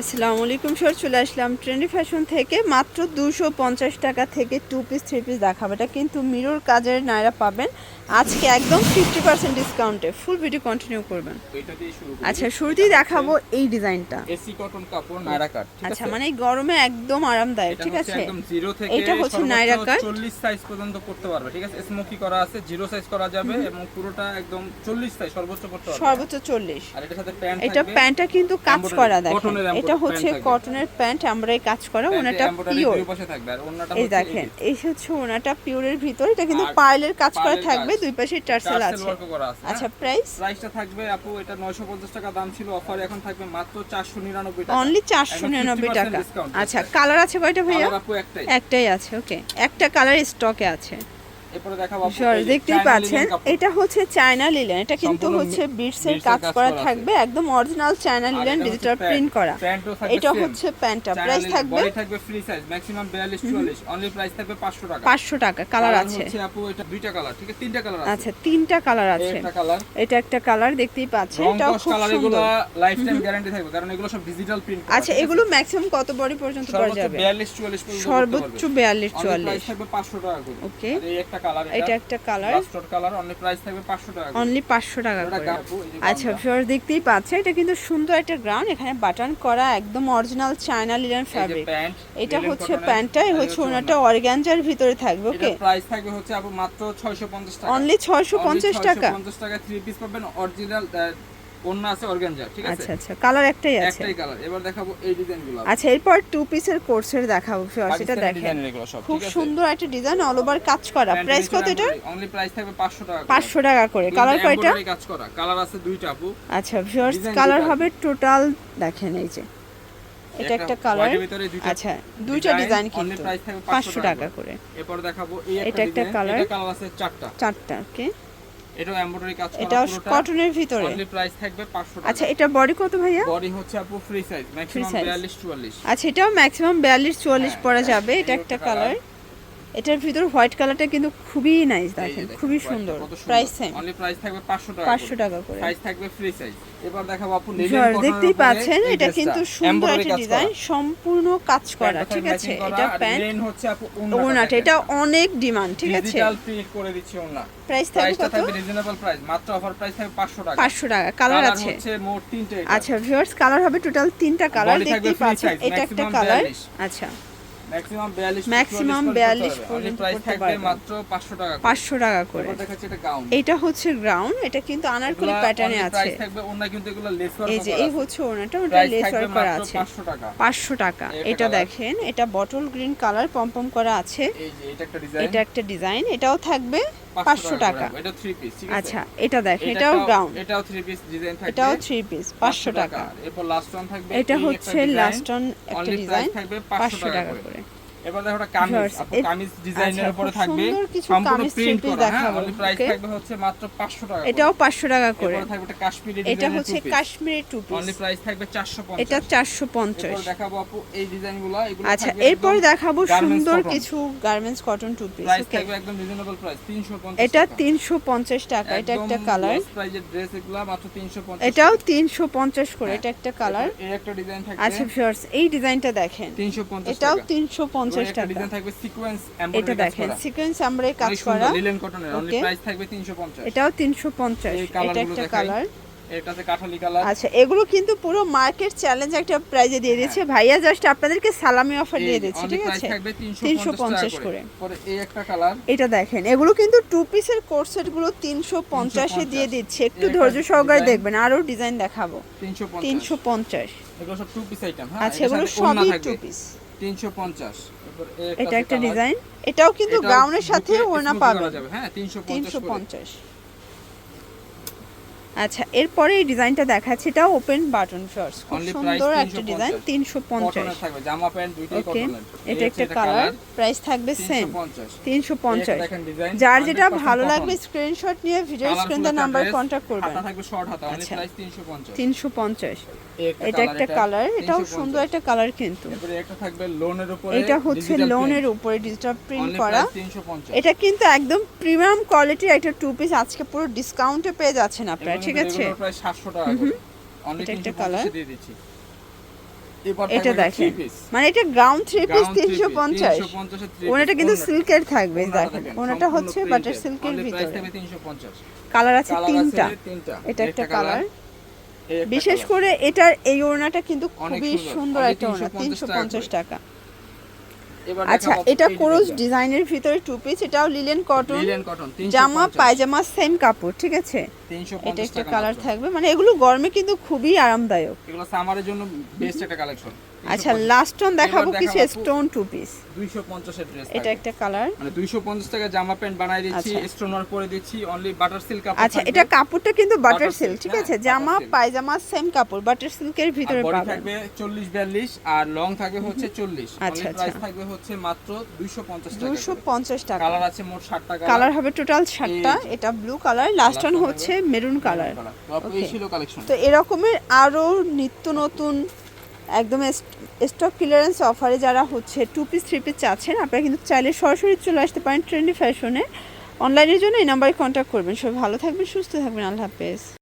আসসালামু আলাইকুম স্যার চলে আসলাম ট্রেন্ডি ফ্যাশন থেকে। মাত্র দুশো পঞ্চাশ টাকা থেকে টু পিস থ্রি পিস দেখাবো। এটা কিন্তু মিরর কাজের নাইরা পাবেন। আজকে একদম ফিফটি পার্সেন্ট ডিসকাউন্টে ফুল ভিডিও কন্টিনিউ করবেন। দিয়ে আচ্ছা শুরুতেই দেখাবো এই ডিজাইনটা এসি কটন কাপড় নাইরা কাট আচ্ছা মানে গরমে একদম আরামদায়ক ঠিক আছে? একদম জিরো থেকে এটা হচ্ছে নাইরা কাট 40 সাইজ পর্যন্ত করতে পারবে ঠিক আছে? স্মোকি করা আছে জিরো সাইজ করা যাবে এবং পুরোটা একদম 40 সাইজ সর্বোচ্চ করতে পারবে। সর্বোচ্চ চল্লিশ। আর এটার সাথে প্যান্ট এটা প্যান্টটা কিন্তু কাজ করা দেখেন। এর এটা হচ্ছে কটনের প্যান্ট আমরা এই কাজ করা ওনাটা পিওর এই দেখেন এই হচ্ছে ওনাটা পিওরের ভিতর এটা কিন্তু আর পার্লের কাজ করা থাকবে দুই পাশে টার্সেল আছে। আছে আচ্ছা হ্যাঁ? প্রাইস প্রাইসটা থাকবে আপু এটা 950 টাকা দাম ছিল অফার এখন থাকবে মাত্র 499 টাকা। অনলি চারশো একদম নিরানব্বই টাকা। আচ্ছা কালার আছে কয়টা ভাইয়া? আপু একটাই। একটাই আছে ওকে একটা কালার স্টকে আছে। দেখতেই পাচ্ছেন এটা হচ্ছে চায়না লিলেন এটা কিন্তু হচ্ছে বিটসের কাজ করা থাকবে একদম original China linen digital print করা। এটা হচ্ছে প্যান্টটা প্রাইস থাকবে থাকবে free size maximum 42 44 only price থাকবে 500 টাকা। পাঁচশো টাকা কালার আছে। আপু এটা দুইটা কালার ঠিক আছে? তিনটা কালার আছে। আচ্ছা তিনটা কালার আছে। এটা একটা কালার দেখতেই পাচ্ছেন রং এটাও খুব কালার এগুলো লাইফ টাইম গ্যারান্টি থাকবে কারণ এগুলো সব ডিজিটাল প্রিন্ট আচ্ছা এগুলো ম্যাক্সিমাম কত বডি পর্যন্ত করা সর্বোচ্চ যাবে? 42 44 পর্যন্ত সর্বোচ্চ বিয়াল্লিশ প্রাইস চুয়াল্লিশ। থাকবে 500 টাকা করে। Okay. আর এই একটা কালার এটা। একটা colour last colour only price থাকবে 500 টাকা অনলি পাঁচশো টাকা করে। গাবু, এই যে আচ্ছা গামছা। দেখতেই পাচ্ছে এটা কিন্তু সুন্দর একটা গ্রাউন্ড এখানে বাটন করা একদম অরিজিনাল চায়না লিলেন ফ্যাব্রিক এটা হচ্ছে প্যান্টটা এই হচ্ছে। ওনাটা অর্গ্যানজার ভিতরে থাকবে ওকে প্রাইস থাকবে হচ্ছে আপু মাত্র 650 টাকা। অনলি ছয়শো পঞ্চাশ টাকা। 650 টাকা থ্রি পিস পাবেন অরিজিনাল ওন্না আছে অর্গানজা ঠিক আছে? আচ্ছা আচ্ছা কালার একটাই আছে। একটাই কালার। এবার দেখাবো এই ডিজাইনগুলো। আচ্ছা এরপর টু পিসের কোর্সের দেখাবো ফিওর সেটা দেখেন। খুব সুন্দর একটা ডিজাইন অল ওভার কাজ করা। প্রাইস কত এটা অনলি প্রাইস থাকবে 500 টাকা করে। পাঁচশো টাকা করে। কালার কয়টা? কাজ করা। কালার আছে দুইটা আপু। আচ্ছা Design কালার হবে টোটাল দেখেন এই যে। এটা একটা কালার আচ্ছা দুইটা ডিজাইন কিন্তু। price থাকবে পাঁচশো টাকা করে। এরপর দেখাবো এই এটা একটা একটা ডিজাইন এটা কালার আছে চারটা। চারটা ওকে এটাও এমব্রয়ডারি কাজ করা এটা কটনের ভিতরে? অনলি প্রাইস থাকবে 500 টাকা। আচ্ছা এটা বডি কত ভাইয়া? বডি হচ্ছে আপু ফ্রি সাইজ ম্যাক্সিমাম 42 44 আচ্ছা এটাও ম্যাক্সিমাম বিয়াল্লিশ চুয়াল্লিশ হ্যাঁ, পরা যাবে এটা একটা কালার এটার ভিতর হোয়াইট কালারটা কিন্তু খুবই নাইস দেখেন খুবই সুন্দর। প্রাইস সেম অনলি প্রাইস থাকবে 500 টাকা পাঁচশো টাকা করে। সাইজ থাকবে ফ্রি সাইজ এবার দেখাবো আপু লিলেন দেখতেই পাচ্ছেন এটা কিন্তু সুন্দর একটা ডিজাইন। সম্পূর্ণ কাজ করা ঠিক আছে? এটা প্যান্ট হচ্ছে আপু ওনাটা এটা অনেক ডিমান্ড ঠিক আছে? ডিজিটাল প্রিন্ট করে দিচ্ছি ওনা প্রাইস থাকবে কত? থাকবে রিজনেবল প্রাইস মাত্র অফার প্রাইস থাকবে 500 টাকা। পাঁচশো টাকা কালার আছে। হচ্ছে মোট তিনটে এটা। আচ্ছা ভিউয়ার্স কালার হবে টোটাল তিনটা কালার দেখতেই পাচ্ছেন এটা একটা কালার আচ্ছা। ম্যাক্সিমাম 42 Maximum 42 পর্যন্ত প্রাইস করতে থাকবে মাত্র 500 টাকা করে। পাঁচশো টাকা করে। এটা গাউন এটা হচ্ছে গ্রাউন্ড এটা কিন্তু আনারকলি প্যাটার্নে আছে। প্রাইস থাকবে ওনা কিন্তু এগুলো লেস এই যে এই হচ্ছে ওনাটা ওটা লেস করা আছে। 500 টাকা। পাঁচশো টাকা। এটা দেখেন এটা বটল গ্রিন কালার পম্পম করা আছে। এই যে এটা একটা ডিজাইন এটা একটা ডিজাইন এটাও থাকবে পাঁচশো টাকা এটা 3 পিস ঠিক আছে? আচ্ছা এটা দেখেন এটাও গ্রাউন্ড এটাও 3 পিস ডিজাইন থাকবে। এটাও থ্রি পিস পাঁচশো টাকা। এরপর লাস্ট ওয়ান থাকবে এটা হচ্ছে লাস্ট অন একটা ডিজাইন থাকবে পাঁচশো 500 টাকা টাকা করে। এবার দেখো একটা কামিজ আপু কামিজ ডিজাইনের আচ্ছা, উপরে থাকবে। সম্পূর্ণ প্রিন্ট করা হ্যাঁ? দেখাবো, প্রাইস থাকবে হচ্ছে মাত্র 500 টাকা এটাও পাঁচশো টাকা করে। এরপর থাকবে একটা কাশ্মীরি এটা হচ্ছে Kashmiri two piece only price থাকবে 450 এটা চারশো পঞ্চাশ। এরপর দেখাবো আপু এই ডিজাইনগুলো। এগুলো আচ্ছা এরপর দেখাবো সুন্দর কিছু garments cotton two piece price থাকবে একদম রিজনেবল প্রাইস 350 এটা টাকা। তিনশো পঞ্চাশ টাকা এটা একটা কালার price ড্রেস এগুলো মাত্র 350 এটাও তিনশো পঞ্চাশ করে এটা একটা কালার এই একটা ডিজাইন থাকবে আচ্ছা ভিউয়ার্স এই ডিজাইনটা দেখেন। 350 এটাও টাকা। তিনশো পঞ্চাশ একটা টাকা। ডিজাইন থাকবে সিকোয়েন্স এটা এমব্রয়ডারি দেখেন সিকোয়েন্স কাজ করা। সুন্দর লিলেন কটনের অনলি প্রাইস থাকবে 350 এটাও এটা একটা কালার এটাতে কাঠালি কালার আচ্ছা এগুলো কিন্তু পুরো মার্কেট চ্যালেঞ্জ একটা প্রাইজে দিয়ে ভাইয়া জাস্ট আপনাদেরকে সালামি অফার দিয়ে দিচ্ছে ঠিক আছে? থাকবে 350 350 করে। করে। পরে এই একটা কালার এটা দেখেন এগুলো কিন্তু টু পিসের কোর্সেটগুলো তিনশো পঞ্চাশে দিয়ে দিচ্ছে। একটু ধৈর্য সহকারে দেখবেন আরও ডিজাইন দেখাবো। 350 তিনশো পঞ্চাশ। এগুলো সব টু পিস আইটেম হ্যাঁ? আচ্ছা এগুলো সবই টু পিস 350 এটা একটা ডিজাইন। এটাও কিন্তু গাউনের সাথে ওড়না পাবে যাবে, হ্যাঁ 350 তিনশো করে। পঞ্চাশ। আচ্ছা এরপরে এই ডিজাইনটা দেখাচ্ছি। এটা ওপেন বাটন শর্টস খুব সুন্দর একটা ডিজাইন তিনশো পঞ্চাশ। কটনের থাকবে জামা প্যান্ট দুইটাই কটনের এটা একটা কালার প্রাইস থাকবে সেম 350 তিনশো পঞ্চাশ। দেখেন ডিজাইন যার যেটা ভালো লাগবে স্ক্রিনশট নিয়ে ভিডিও স্ক্রিন দা নাম্বার কন্টাক্ট করবেন। হাতা থাকবে শর্ট হাতা অনলি। প্রাইস 350 তিনশো পঞ্চাশ। এই এটা একটা কালার এটাও সুন্দর একটা কালার কিন্তু। এরপরে একটা থাকবে লোনের উপরে এটা হচ্ছে লোনের উপরে ডিজিটাল প্রিন্ট করা। 350 এটা কিন্তু একদম প্রিমিয়াম কোয়ালিটির একটা টু পিস আজকে পুরো ডিসকাউন্টে পেয়ে যাচ্ছেন আপনারা। ঠিক আছে। প্রায় 700 টাকা এটা একটা 350 দিয়ে দিচ্ছি। এটা দেখেন। মানে এটা গাউন থ্রি পিস তিনশো পঞ্চাশ। 350 এর three piece, ওনাটা কিন্তু সিল্কের থাকবে দেখেন। ওনাটা হচ্ছে বাটার সিল্কের ভিতরে। কালার আছে কালার তিনটা। এটা একটা কালার বিশেষ করে এটার এই ওড়নাটা কিন্তু খুবই সুন্দর। একটা ওড়না তিনশো পঞ্চাশ টাকা। আচ্ছা এটা কোরস ডিজাইনের ভিতরে টু পিস এটাও লিলেন কটন লিলেন কটন জামা পায়জামা সেম কাপড় ঠিক আছে? এটা একটা কালার থাকবে মানে এগুলো গরমে কিন্তু খুবই আরামদায়ক। এগুলো সামারের জন্য বেস্ট একটা কালেকশন আচ্ছা লাস্ট অন দেখাবো কিছু স্টোন টু পিস দুইশো পঞ্চাশের ড্রেস এটা একটা কালার মানে দুইশো পঞ্চাশ টাকা জামা প্যান্ট বানাই দিচ্ছি আচ্ছা। স্টোন ওয়ার্ক করে দিচ্ছি অনলি বাটার সিল্ক কাপড় আচ্ছা এটা কাপড়টা কিন্তু বাটার সিল্ক ঠিক হ্যাঁ, আছে? জামা পায়জামা সেম কাপড় বাটার সিল্কের ভিতরে পাবেন। থাকবে চল্লিশ বিয়াল্লিশ আর লং থাকবে হচ্ছে চল্লিশ। আচ্ছা, প্রাইস আচ্ছা। থাকবে হচ্ছে মাত্র দুইশো পঞ্চাশ টাকা। দুশো পঞ্চাশ টাকা। কালার আছে মোট ষাটটা কালার হবে টোটাল সাতটা এই- এটা ব্লু কালার লাস্ট one হচ্ছে মেরুন কালার তো এই ছিল কালেকশন তো এরকমের আরও নিত্য নতুন একদম স্টক ক্লিয়ারেন্স অফারে যারা হচ্ছে টু পিস থ্রি পিস চাচ্ছেন, আপনারা কিন্তু চাইলে সরাসরি চলে আসতে পারেন ট্রেন্ডি ফ্যাশনে অনলাইনের জন্য এই নাম্বারে কন্ট্যাক্ট করবেন। সবাই ভালো থাকবেন, সুস্থ থাকবেন। আল্লাহ হাফেজ।